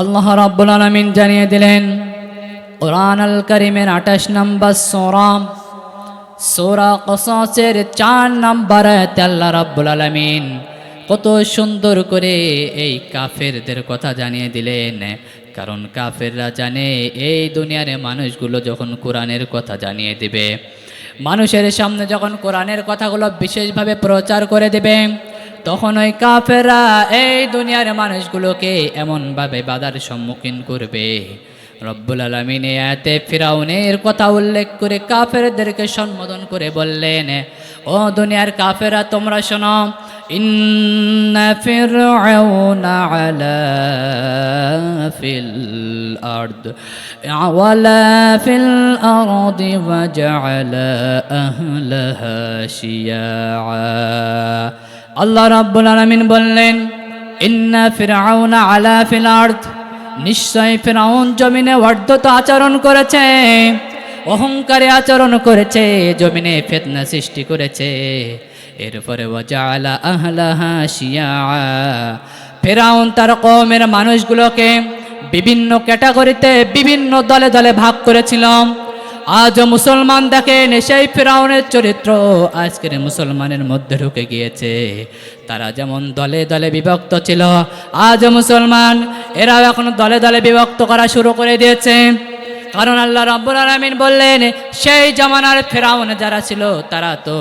আল্লাহ রাব্বুল আলামিন জানিয়ে দিলেন, কোরআন আল করিমের আঠাশ নম্বর সোরাম সোরা কসের চার নম্বর আল্লাহ রাব্বুল আলামিন কত সুন্দর করে এই কাফেরদের কথা জানিয়ে দিলেন। কারণ কাফেররা জানে এই দুনিয়ার মানুষগুলো যখন কোরআনের কথা জানিয়ে দিবে, মানুষের সামনে যখন কোরআনের কথাগুলো বিশেষভাবে প্রচার করে দেবে তখন ওই কাফেরা এই দুনিয়ার মানুষগুলোকে এমনভাবে বাধার সম্মুখীন করবে। রব্বুল আলমিন এতে ফিরাউনের কথা উল্লেখ করে কাফেরদেরকে সম্বোধন করে বললেন, ও দুনিয়ার কাফেরা তোমরা শোনো শিয়াআ আল্লাহ রাব্বুল আলামিন বললেন, ইন্না ফিরআউনা আলা ফিল আরদ। নিশ্চয় ফিরাউন জমিনে অর্ধত আচরণ করেছে, অহংকারে আচরণ করেছে, জমিনে ফেতনা সৃষ্টি করেছে। এরপরে ওয়াজালা আহলাহা শিয়া ফেরাউন তার কমের মানুষগুলোকে বিভিন্ন ক্যাটাগরিতে বিভিন্ন দলে দলে ভাগ করেছিলাম আজও মুসলমান দেখেন সেই ফেরাউনের চরিত্র। আজকের মুসলমানের মধ্যে ঢুকে গিয়েছে। তারা যেমন দলে দলে বিভক্ত ছিল, আজ মুসলমান এরাও এখন দলে দলে বিভক্ত করা শুরু করে দিয়েছে। কারণ আল্লাহ রাব্বুল আলামিন বললেন, সেই জমানার ফেরাউন যারা ছিল, তারা তো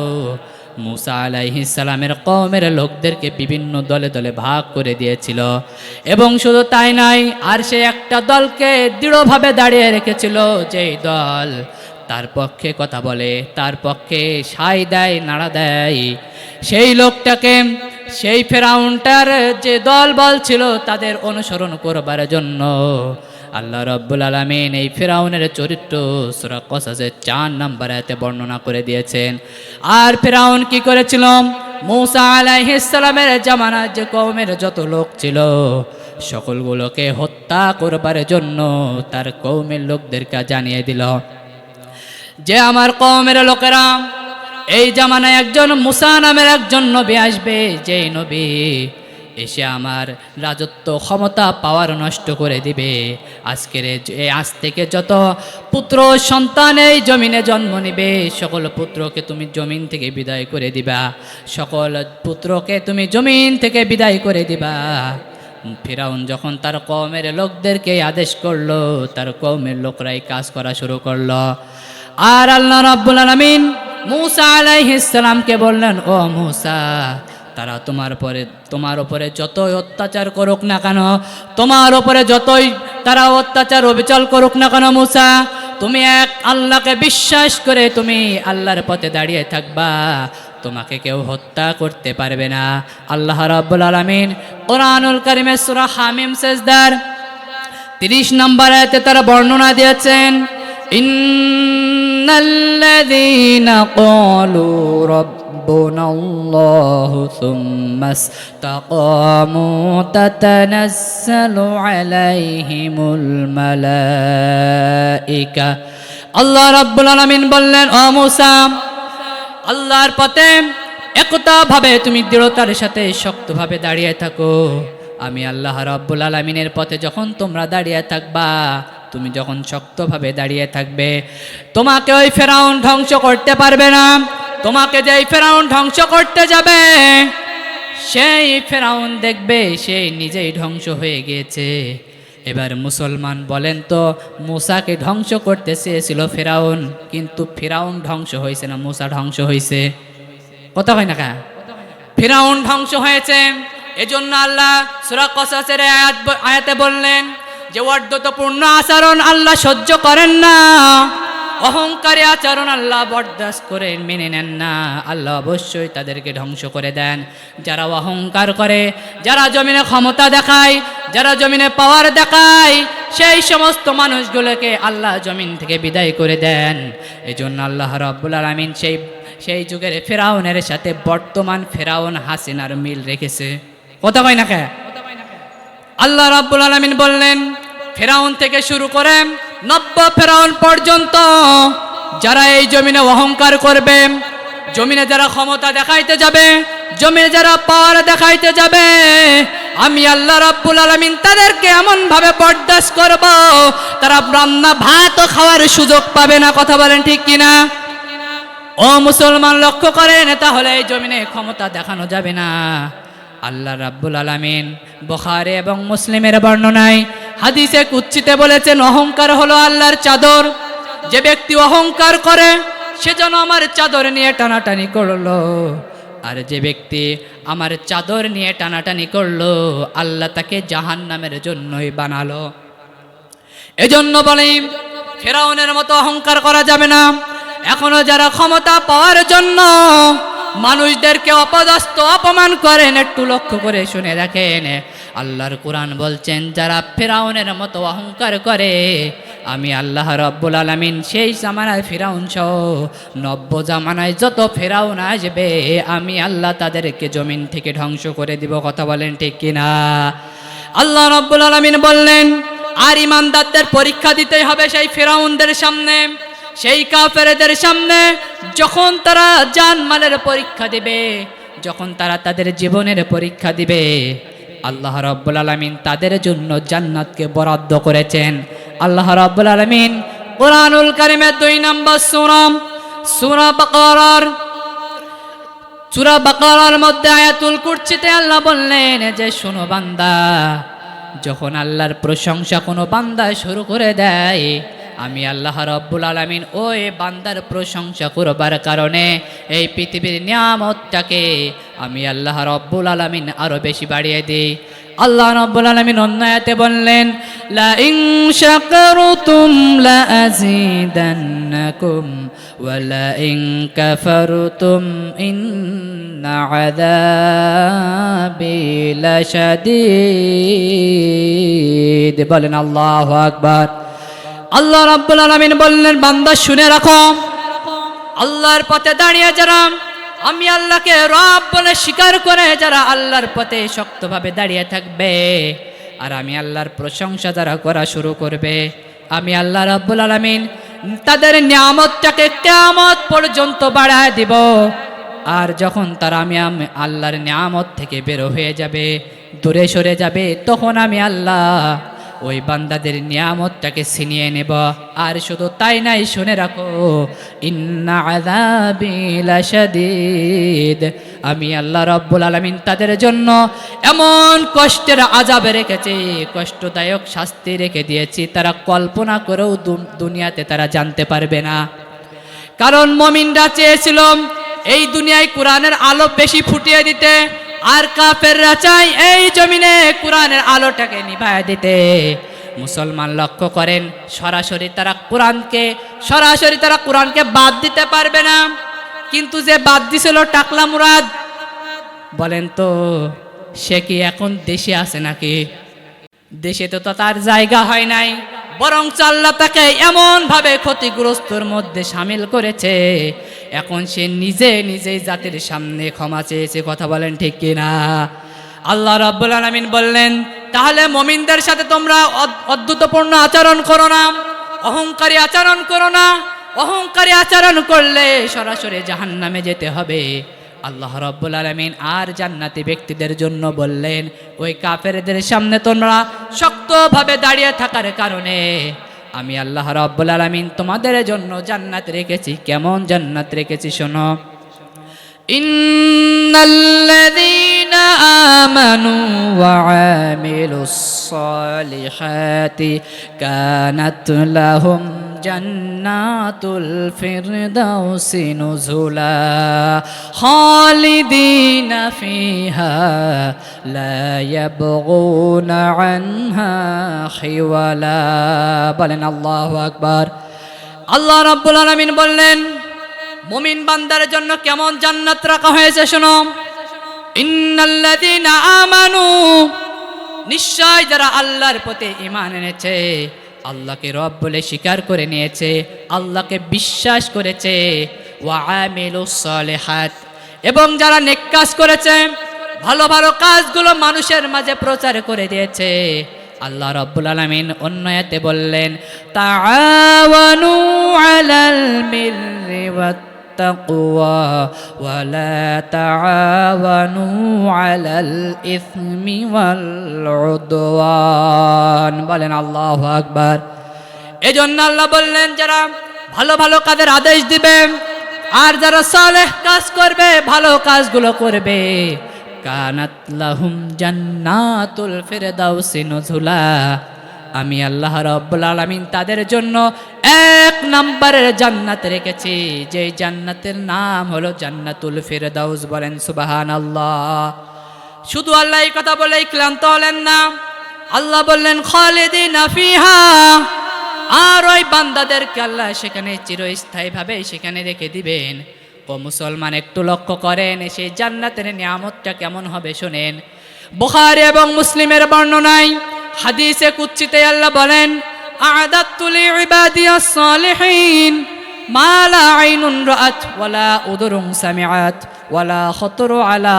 মুসা আলাইহিস সালামের কওমের লোকদেরকে বিভিন্ন দলে দলে ভাগ করে দিয়েছিল। এবং শুধু তাই নাই আর সে একটা দলকে দৃঢ়ভাবে দাঁড়িয়ে রেখেছিল, যেই দল তার পক্ষে কথা বলে, তার পক্ষে সাই দেয়, নাড়া দেয়। সেই লোকটাকে, সেই ফেরাউনটার যে দল বল ছিল তাদের অনুসরণ করবার জন্য আল্লাহ রব্বুল আলমিন এই ফেরাউনের চরিত্র সুরা কসাসের চার নাম্বার এতে বর্ণনা করে দিয়েছেন। আর ফেরাউন কি করেছিল? মৌসা আলাইহিসালামের জামানার যে কৌমের যত লোক ছিল, সকলগুলোকে হত্যা করবার জন্য তার কৌমের লোকদেরকে জানিয়ে দিল। যে আমার কওমের লোকেরা, এই জামানায় একজন মুসা নামের একজন নবী আসবে, যেই নবী এসে আমার রাজত্ব ক্ষমতা, পাওয়ার নষ্ট করে দিবে। আজকের আজ থেকে যত পুত্র সন্তান এই জমিনে জন্ম নিবে, সকল পুত্রকে তুমি জমিন থেকে বিদায় করে দিবা। সকল পুত্রকে তুমি জমিন থেকে বিদায় করে দিবা। ফেরাউন যখন তার কওমের লোকদেরকে আদেশ করল, তার কওমের লোকরাই কাজ করা শুরু করল। আর আল্লাহ রাব্বুল আলামিন মূসা আলাইহিস সালামকে বললেন, ও মূসা, তারা তোমার পরে, তোমার উপরে যতই অত্যাচার করুক না কেন, তোমার উপরে যতই তারা অত্যাচার, অবিচল করুক না কেন মূসা, তুমি এক আল্লাহকে বিশ্বাস করে তুমি আল্লাহর পথে দাঁড়িয়ে থাকবা। তোমাকে কেউ হত্যা করতে পারবে না। আল্লাহ রাব্বুল আলামিন কোরআনুল কারিমের সূরা হামিম সেজদার তিরিশ নম্বর আয়াতে তারা বর্ণনা দিয়েছেন ইন্নাল্লাযীনা ক্বালু রাব্বুনা আল্লাহু সুম্মা ইসতাকামু তাতানাজ্জালু আলাইহিমুল মালাইকা। আল্লাহ রাব্বুল আলামিন বললেন, ও আল্লাহর পথে একতাভাবে তুমি দৃঢ়তার সাথে শক্তভাবে দাঁড়িয়ে থাকো। আমি আল্লাহ রাব্বুল আলমিনের পথে যখন তোমরা দাঁড়িয়ে থাকবা তুমি যখন শক্তভাবে দাঁড়িয়ে থাকবে, তোমাকে ওই ফেরাউন ধ্বংস করতে পারবে না। তোমাকে যেই ফেরাউন ধ্বংস করতে যাবে, সেই ফেরাউন দেখবে সেই নিজেই ধ্বংস হয়ে গিয়েছে। এবার মুসলমান বলেন তো, মুসাকে ধ্বংস করতে চেয়েছিল ফেরাউন, কিন্তু ফেরাউন ধ্বংস হয়েছে না, মুসা ধ্বংস হয়েছে। কথা হয় না কা? ফেরাউন ধ্বংস হয়েছে। এজন্য আল্লাহ সুরা কসাসের আয়াত আয়াতে বললেন যে অর্ধতপূর্ণ আচরণ আল্লাহ সহ্য করেন না, অহংকারী আচরণ আল্লাহ বরদাস্ত করে মেনে নেন না, আল্লাহ অবশ্যই তাদেরকে ধ্বংস করে দেন। যারা অহংকার করে, যারা জমিনে ক্ষমতা দেখায়, যারা জমিনে পাওয়ার দেখায়, সেই সমস্ত মানুষগুলোকে আল্লাহ জমিন থেকে বিদায় করে দেন। এজন্য আল্লাহ রাব্বুল আলামিন সেই সেই যুগের ফেরাউনের সাথে বর্তমান ফেরাউন হাসিনার মিল রেখেছে। কথা কয় না কে? আল্লাহ রাব্বুল আলামিন বললেন, ফেরাউন থেকে শুরু করে নব্য ফেরাউন পর্যন্ত যারা এই জমিনে অহংকার করবে, জমিনে যারা ক্ষমতা দেখাইতে যাবে, জমিনে যারা পাওয়ার দেখাইতে যাবে, আমি আল্লাহ রাব্বুল আলামিন তাদেরকে এমন ভাবে বরদাস্ত করব, তারা রান্না ভাতও খাওয়ার সুযোগ পাবে না, কথা বলেন ঠিক কিনা? ও মুসলমান লক্ষ্য করেন, তাহলে এই জমিনে ক্ষমতা দেখানো যাবে না। আল্লাহ রাব্বুল আলামিন বুখারী এবং মুসলিমের বর্ণনায় হাদিসে কুচ্ছিতে বলেছেন, অহংকার হলো আল্লাহর চাদর। যে ব্যক্তি অহংকার করে, সে যেন আমার চাদর নিয়ে টানাটানি করল। আর যে ব্যক্তি আমার চাদর নিয়ে টানাটানি করল, আল্লাহ তাকে জাহান নামের জন্যই বানালো। এজন্য বলি ফেরাউনের মতো অহংকার করা যাবে না। এখনও যারা ক্ষমতা পাওয়ার জন্য মানুষদেরকে অপদস্থ, অপমান করেন, একটু লক্ষ্য করে শুনে দেখেন। আল্লাহর কোরআন বলছেন, যারা ফেরাউনের মতো অহংকার করে, আমি আল্লাহ রব্বুল আলমিন সেই জামানায় ফেরাউন সহ, নব্য জামানায় যত ফেরাউন আসবে, আমি আল্লাহ তাদেরকে জমিন থেকে ধ্বংস করে দিব। কথা বলেন ঠিক কিনা? আল্লাহ রব্বুল আলমিন বললেন, আর ইমানদারদের পরীক্ষা দিতে হবে সেই ফেরাউনদের সামনে। সেই কাফেরদের সামনে যখন তারা জানমালের পরীক্ষা দিবে, যখন তারা তাদের জীবনের পরীক্ষা দিবে, আল্লাহ রব্বুল আলমিন তাদের জন্য জান্নাতকে বরাদ্দ করেছেন। আল্লাহ রব্বুল আলমিন কোরআনুল কারিমের দুই নম্বর সুরাম সুরা বাকারার সুরা বাকারার মধ্যে আয়াতুল কুরসিতে আল্লাহ বললেন যে শোনো বান্দা, যখন আল্লাহর প্রশংসা কোনো বান্দা শুরু করে দেয় আমি আল্লাহ রব্বুল আলমিন ওই বান্দার প্রশংসা করবার কারণে এই পৃথিবীর নিয়ামতটাকে আমি আল্লাহ রব্বুল আলমিন আরও বেশি বাড়িয়ে দিই। আল্লাহ রব্বুল আলমিন অন্যায়তে বললেন লা ইং বলেন আল্লাহু আকবার। আল্লাহ রাব্বুল আলামিন বললেন, বান্দা, শুনে রাখো। আল্লাহর পথে দাঁড়িয়ে যারা, আমি আল্লাহকে রব বলে স্বীকার করে যারা আল্লাহর পথে শক্তভাবে দাঁড়িয়ে থাকবে, আর আমি আল্লাহর প্রশংসা যারা করা শুরু করবে, আমি আল্লাহ রাব্বুল আলামিন তাদের নিয়ামতটাকে কেয়ামত পর্যন্ত বাড়ায় দিব। আর যখন তারা আমি, আম- আল্লাহর নিয়ামত থেকে বের হয়ে যাবে, দূরে সরে যাবে, তখন আমি আল্লাহ ওই বান্দাদের নিয়ামতটাকে ছিনিয়ে নেব। আর শুধু তাই নাই, শুনে রাখো, ইন্না আমি আল্লাহ রাব্বুল আলামিন তাদের জন্য এমন কষ্টের আজাবে রেখেছি, কষ্টদায়ক শাস্তি রেখে দিয়েছি, তারা কল্পনা করেও দুনিয়াতে তারা জানতে পারবে না। কারণ মমিনরা চেয়েছিল এই দুনিয়ায় কোরআনের আলো বেশি ফুটিয়ে দিতে। আর কাফেররা চাই এই জমিনে কোরআনের আলোটাকে নিভায় দিতে। মুসলমান লক্ষ্য করেন, সরাসরি তারা কোরআনকে, সরাসরি তারা কোরআনকে বাদ দিতে পারবে না। কিন্তু যে বাদ দিছিল টাকলা মুরাদ, বলেন তো, সে কি এখন দেশে আছে নাকি? দেশে তো তার জায়গা হয় নাই। বরং আল্লাহ তাকে এমন ভাবে ক্ষতিগ্রস্তর মধ্যে সামিল করেছে। এখন সে নিজে নিজেই জাতির সামনে ক্ষমা চেয়েছে, কথা বলেন ঠিক কিনা? আল্লাহ রাব্বুল আলামিন বললেন, তাহলে মমিনদের সাথে তোমরা অদ- অদ্ভুতপূর্ণ আচরণ করো না, অহংকারী আচরণ করো না, অহংকারী আচরণ করলে সরাসরি জাহান্নামে যেতে হবে। আল্লাহ রব্বুল আলমিন আর জান্নাতি ব্যক্তিদের জন্য বললেন ওই কাফেরদের সামনে তোমরা শক্তভাবে দাঁড়িয়ে থাকার কারণে আমি আল্লাহ রব্বুল আলমিন তোমাদের জন্য জান্নাত রেখেছি কেমন জান্নাত রেখেছি শোনো إن الذين آمنوا وعملوا الصالحات كانت لهم জন্নাতুল ফিরদৌসি নুজুলা, খালিদিন ফিহা লা ইয়াবগুনা আনহা খিওয়ালা। বলেন আল্লাহু আকবার। আল্লাহ রাব্বুল আলামিন বললেন, মুমিন বান্দার জন্য কেমন জান্নাত রাখা হয়েছে শোনো। ইন্নাল্লাযিনা আমানু, নিশ্চয় যারা আল্লাহর প্রতি ঈমান এনেছে আল্লাহকে রব বলে স্বীকার করে নিয়েছে, আল্লাহকে বিশ্বাস করেছে। ওয়া আমিলুস সালিহাত। এবং যারা নেক কাজ করেছে, ভালো ভালো কাজগুলো মানুষের মাঝে প্রচার করে দিয়েছে। আল্লাহ রব্বুল আলমিন অন্যয়াতে বললেন, তাআওয়ানু আলাল ওয়াত التقوى ولا تعاونوا على الإثم والعدوان বলেন আল্লাহু আকবার এজন্য আল্লাহ বললেন যারা ভালো ভালো কাজের আদেশ দিবে আর যারা সালেহ কাজ করবে ভালো কাজগুলো করবে কানাত লাহুম জান্নাতুল ফিরদাউসি নুজুলা আমি আল্লাহ রাব্বুল আলামিন তাদের জন্য এক নম্বরের জান্নাত রেখেছি। যে জান্নাতের নাম হলো জান্নাতুল ফিরদাউস বলেন সুবাহান আল্লাহ শুধু আল্লাহ এই কথা বলেই ক্লান্ত হলেন না। আল্লাহ বললেন, খালিদিনা ফিহা। আর ওই বান্দাদেরকে আল্লাহ সেখানে চিরস্থায়ীভাবে সেখানে রেখে দিবেন। ও মুসলমান, একটু লক্ষ্য করেন সেই জান্নাতের নিয়ামতটা কেমন হবে শোনেন। বুখারী এবং মুসলিমের বর্ণনায় হাদিসে কুচ্ছিতে আল্লাহ বলেন আদাতুল ইবাদিয়াস সালিহিন মা লা আইনুন ওয়ালা আলা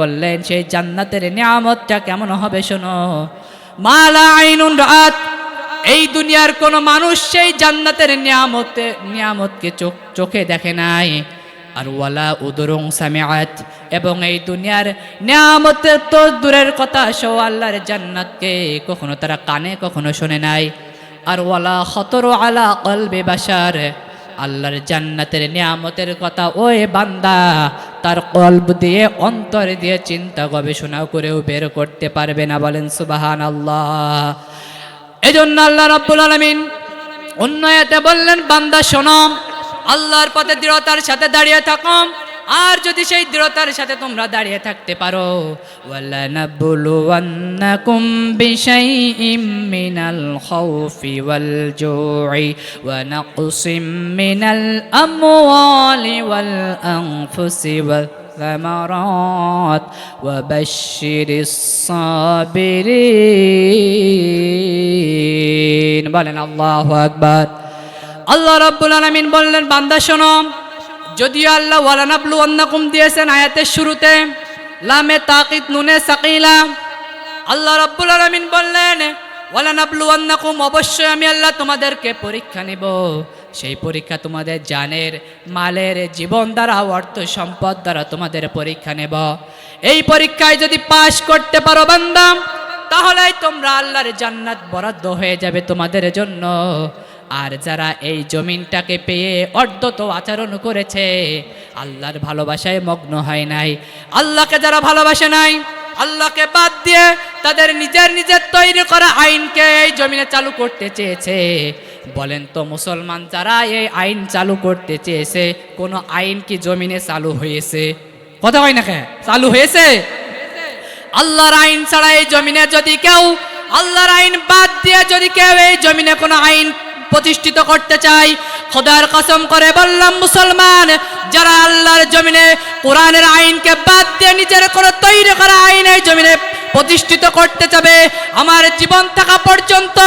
বললেন, সেই জান্নাতের নিয়ামতটা কেমন হবে শোনো? মালা আইনুন রাত এই দুনিয়ার কোন মানুষ সেই জান্নাতের নিয়ামতে, নিয়ামতকে চোখ, চোখে দেখে নাই। আর ওয়ালা উদরং সামিআত। এবং এই দুনিয়ার নিয়ামতের তো দূরের কথা, সো আল্লাহর জান্নাতকে কখনো তারা কানে, কখনো শোনে নাই। আর ওয়ালা খতর আলা কলবে বাসার আল্লাহর জান্নাতের নিয়ামতের কথা, ওই বান্দা তার কল্ব দিয়ে অন্তর দিয়ে চিন্তা, গবেষণা করেও বের করতে পারবে না, বলেন সুবাহান আল্লাহ এই জন্য আল্লাহ রব্বুল আলমিন উন্নয়তে বললেন, বান্দা শোনো আল্লাহর পথে দৃঢ়তার সাথে দাঁড়িয়ে থাকো আর যদি সেই দৃঢ়তার সাথে তোমরা দাঁড়িয়ে থাকতে পারো ওয়ালা নাবলুওয়ান্নাকুম বিশাইইম মিনাল খাউফি ওয়াল জুই ওয়া নাকসিম মিনাল আমওয়ালি ওয়াল আনফুসি ওয়াল الثمرات وبشر الصابرين বলেন আল্লাহু আকবার আল্লাহ রাব্বুল আলামিন বললেন, বান্দা শোনো, যদিও আল্লাহ ওয়ালানাবলু অন্নাকুম দিয়েছেন আয়াতের শুরুতে, লামে তাকিদ নুনে সাকিলা। আল্লাহ রাব্বুল আলামিন বললেন ওয়ালানাবলু অন্নাকুম অবশ্যই আমি আল্লাহ তোমাদেরকে পরীক্ষা নিব। সেই পরীক্ষা তোমাদের জানের মালের জীবন দ্বারা, অর্থ সম্পদ দ্বারা তোমাদের পরীক্ষা নেব। এই পরীক্ষায় যদি পাশ করতে পারো বান্দাম তাহলে তোমরা আল্লাহর জান্নাত বরাদ্দ হয়ে যাবে তোমাদের জন্য। আর যারা এই জমিনটাকে পেয়ে অর্ধত আচরণ করেছে, আল্লাহর ভালোবাসায় মগ্ন হয় নাই। আল্লাহকে যারা ভালোবাসে নাই, আল্লাহকে বাদ দিয়ে তাদের নিজের নিজের তৈরি করা আইনকে এই জমিনে চালু করতে চেয়েছে। বলেন তো, মুসলমান যারা এই আইন চালু করতে চেয়েছে, কোনো আইন কি জমিনে চালু হয়েছে? কথা হয় না কে? চালু হয়েছে? আল্লাহর আইন ছাড়া এই জমিনে যদি কেউ, আল্লাহর আইন বাদ দিয়ে যদি কেউ এই জমিনে কোনো আইন প্রতিষ্ঠিত করতে চাই। খোদার কসম করে বললাম, মুসলমান, যারা আল্লাহর জমিনে কোরআনের আইনকে বাদ দিয়ে নিজের কোনো তৈরি করা আইন এই জমিনে প্রতিষ্ঠিত করতে যাবে, আমার জীবন থাকা পর্যন্ত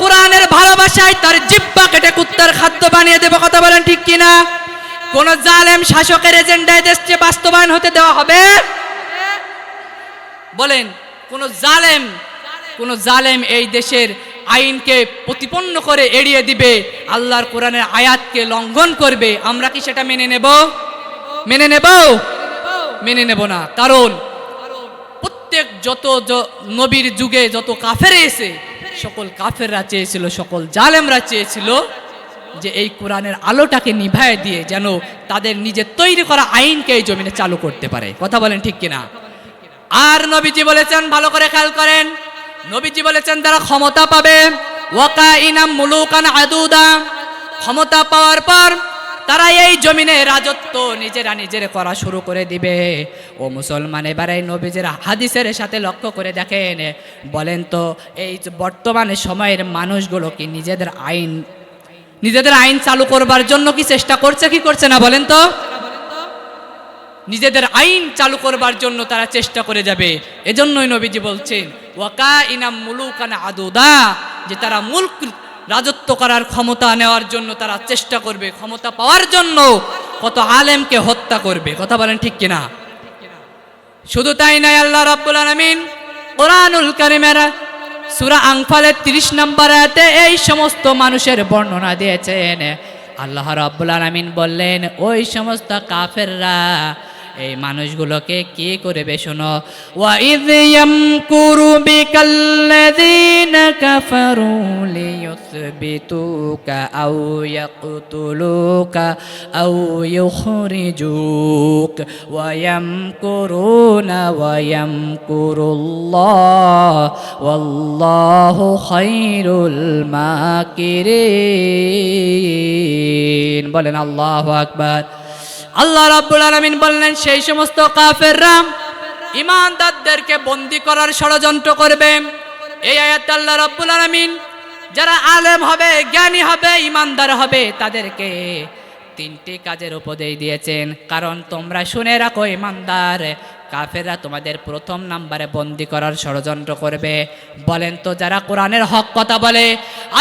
কোরআনের ভালোবাসায় তার জিব্বা কেটে কুত্তার খাদ্য বানিয়ে দেবো। কথা বলেন ঠিক কিনা? কোন জালেম শাসকের এজেন্ডায় দেশকে বাস্তবায়ন হতে দেওয়া হবে? বলেন, কোন জালেম কোন জালেম এই দেশের আইনকে প্রতিপন্ন করে এড়িয়ে দিবে, আল্লাহর কোরআনের আয়াতকে লঙ্ঘন করবে, আমরা কি সেটা মেনে নেব? মেনে নেব? মেনে নেব না। কারণ প্রত্যেক যত নবীর যুগে যত কাফের এসে, সকল কাফেররা চেয়েছিল, সকল জালেমরা চেয়েছিল যে এই কোরআনের আলোটাকে নিভায় দিয়ে যেন তাদের নিজের তৈরি করা আইনকে এই জমিনে চালু করতে পারে। কথা বলেন ঠিক কিনা? আর নবীজি বলেছেন, ভালো করে খেয়াল করেন নবীজি বলেছেন, তারা ক্ষমতা পাবে। মুলুকান আদুদা। ক্ষমতা পাওয়ার পর তারা এই জমিনে রাজত্ব নিজেরা নিজের করা শুরু করে দিবে। ও মুসলমান, এবারে নবীজের হাদিসের সাথে লক্ষ্য করে দেখেন। বলেন তো, এই বর্তমানে সময়ের মানুষগুলো কি নিজেদের আইন নিজেদের আইন চালু করবার জন্য কি চেষ্টা করছে, কি করছে না বলেন তো? নিজেদের আইন চালু করবার জন্য তারা চেষ্টা করে যাবে। এজন্যই নবীজি বলছেন ওয়াকা ইনাম মুলুকানা আদুদা যে তারা মুল্ক রাজত্ব করার ক্ষমতা নেওয়ার জন্য তারা চেষ্টা করবে, ক্ষমতা পাওয়ার জন্য কত আলেমকে হত্যা করবে। কথা বলেন ঠিক কিনা? শুধু তাই নাই আল্লাহ রাব্বুল আলামিন কোরআনুল কারিমের সূরা আনফালের 30 নম্বর আয়াতে এই সমস্ত মানুষের বর্ণনা দিয়েছেন। আল্লাহ রাব্বুল আলামিন বললেন, ওই সমস্ত কাফেররা এই মানুষগুলোকে কি করবে শোনো? ওয়াইদ ইয়ামকুরু বিকাল্লাযীনা কাফারু লিয়ুসবিতুকা আও ইয়াকতুলুকা আও ইউখরিজুক। ওয়া ইয়ামকুরুনা ওয়া ইয়ামকুরুল্লাহ ওয়াল্লাহু খায়রুল মাকিরিন। বলেন আল্লাহু আকবার। আল্লাহ রাব্বুল আলামিন বললেন, সেই সমস্ত কাফেররা ইমানদারদেরকে বন্দি করার ষড়যন্ত্র করবে। এই আয়াত আল্লাহ রাব্বুল আলামিন, যারা আলেম হবে, জ্ঞানী হবে, ইমানদার হবে, তাদেরকে তিনটি কাজের উপদেশ দিয়েছেন। কারণ তোমরা শুনে রাখো, ইমানদার, কাফেররা তোমাদের প্রথম নাম্বারে বন্দি করার ষড়যন্ত্র করবে। বলেন তো, যারা কোরআনের হক কথা বলে,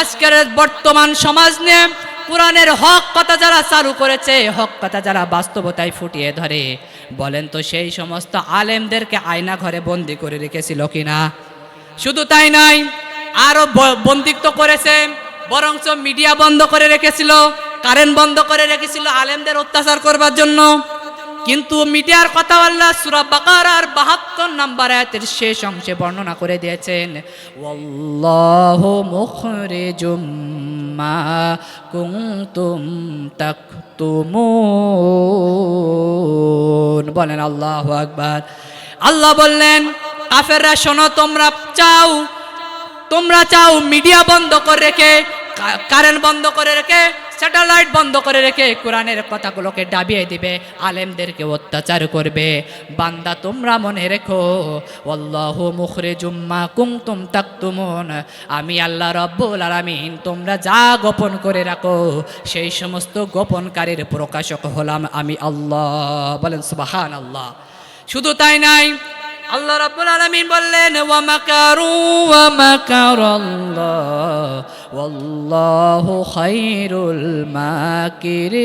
আজকের বর্তমান সমাজ নিয়ে কোরআনের হক কথা যারা চালু করেছে, হক কথা যারা বাস্তবতায় ফুটিয়ে ধরে। বলেন তো সেই সমস্ত আলেমদেরকে আয়না ঘরে বন্দি করে রেখেছিল কিনা? শুধু তাই নাই আরও ব- বন্দিত্ব করেছে, বরঞ্চ মিডিয়া বন্ধ করে রেখেছিল, কারেন্ট বন্ধ করে রেখেছিল আলেমদের অত্যাচার করবার জন্য। কিন্তু মিডিয়ার কথা আল্লাহ সুরা বাকারার বাহাত্তর নাম্বার আয়াতের শেষ অংশে বর্ণনা করে দিয়েছেন ওল্লাহ ওয়াল্লাহু মুখরিজুম মা কুনতুম তাকতুমুন। বলেন আল্লাহ আকবার। আল্লাহ বললেন, কাফেররা শোনো, তোমরা চাও তোমরা চাও মিডিয়া বন্ধ করে রেখে কারেন্ট বন্ধ করে রেখে স্যাটেলাইট বন্ধ করে রেখে কোরআনের কথাগুলোকে ডাবিয়ে দিবে, আলেমদেরকে অত্যাচার করবে। বান্দা, তোমরা মনে রেখো অল্লাহ মুখরে জুম্মা কুমতুম তাকতুমুন আমি আল্লাহ রব্বুল আর আলামিন, তোমরা যা গোপন করে রাখো, সেই সমস্ত গোপনকারীর প্রকাশক হলাম আমি আল্লাহ। বলেন সুবাহান আল্লাহ শুধু তাই নাই আল্লাহ রাব্বুল আলামিন বললেন, ওয়া মাকারু ওয়া মাকারাল্লাহ, ওয়াল্লাহু খায়রুল মাকিরিন।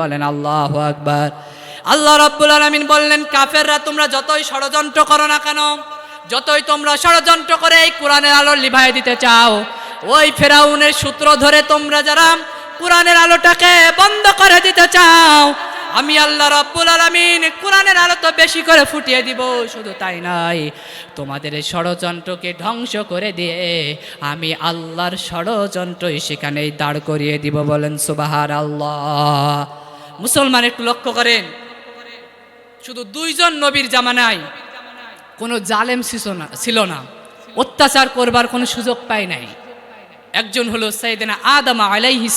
বলেন, আল্লাহু আকবার। আল্লাহ রাব্বুল আলামিন বললেন, কাফেররা তোমরা যতই ষড়যন্ত্র করো না কেন, যতই তোমরা ষড়যন্ত্র করে এই কোরআনের আলো লিভাই দিতে চাও, ওই ফেরাউনের সূত্র ধরে তোমরা যারা কোরআনের আলোটাকে বন্ধ করে দিতে চাও আমি আল্লাহ রব্বুল আলামিন কোরআনের আলো তো বেশি করে ফুটিয়ে দিব, শুধু তাই নয়। তোমাদের ষড়যন্ত্রকে ধ্বংস করে দিয়ে আমি আল্লাহর ষড়যন্ত্রই সেখানেই দাঁড় করিয়ে দিব বলেন সুবাহার আল্লাহ মুসলমান একটু লক্ষ্য করেন, শুধু দুইজন নবীর জামানায় কোনো জালেম ছিল না অত্যাচার করবার কোনো সুযোগ পায় নাই। একজন হলো সৈয়দনা আদম আলাইহিস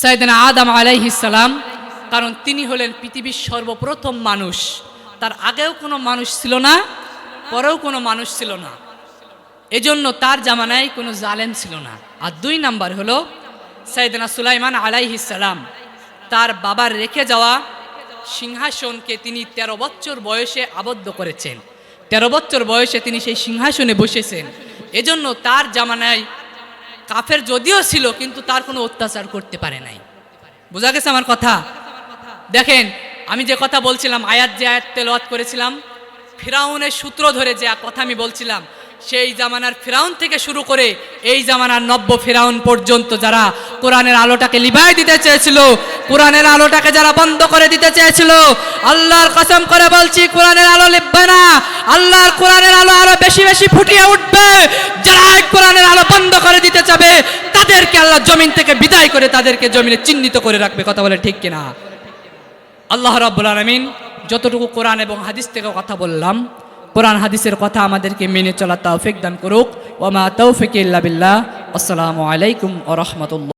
সৈয়দনা আদম আলাইহিস সালাম, কারণ তিনি হলেন পৃথিবীর সর্বপ্রথম মানুষ। তার আগেও কোনো মানুষ ছিল না, পরেও কোনো মানুষ ছিল না। এজন্য তার জামানায় কোনো জালেম ছিল না। আর দুই নাম্বার হলো সৈয়দনা সুলাইমান আলাইহিস সালাম, তার বাবার রেখে যাওয়া সিংহাসনকে তিনি তেরো বছর বয়সে আবদ্ধ করেছেন। তেরো বছর বয়সে তিনি সেই সিংহাসনে বসেছেন। এজন্য তার জামানায় কাফের যদিও ছিল, কিন্তু তার কোনো অত্যাচার করতে পারে নাই। বোঝা গেছে আমার কথা? দেখেন, আমি যে কথা বলছিলাম, আয়াত যে আয়াত তেলওয়াত করেছিলাম, ফিরাউনের সূত্র ধরে যে কথা আমি বলছিলাম সেই জামানার ফিরাউন থেকে শুরু করে এই জামানার নব্য ফিরাউন পর্যন্ত যারা কোরআনের আলোটাকে লিভাই দিতে চেয়েছিল, কোরআনের আলোটাকে যারা বন্ধ করে দিতে চেয়েছিল, আল্লাহর কসম করে বলছি, কোরআনের আলো লিখবে না। আল্লাহর কোরআনের আলো আরও বেশি বেশি ফুটিয়ে উঠবে। যারা কোরআনের আলো বন্ধ করে দিতে চাবে, তাদেরকে আল্লাহ জমিন থেকে বিদায় করে তাদেরকে জমিনে চিহ্নিত করে রাখবে। কথা বলে ঠিক কিনা? আল্লাহ রাব্বুল আলামিন যতটুকু কোরআন এবং হাদিস থেকে কথা বললাম কোরআন হাদিসের কথা আমাদেরকে মেনে চলা তৌফিক দান করুক। ওমা তৌফিক ইল্লা বিল্লাহ। আসসালামু আলাইকুম ও রাহমাতুল্লাহ।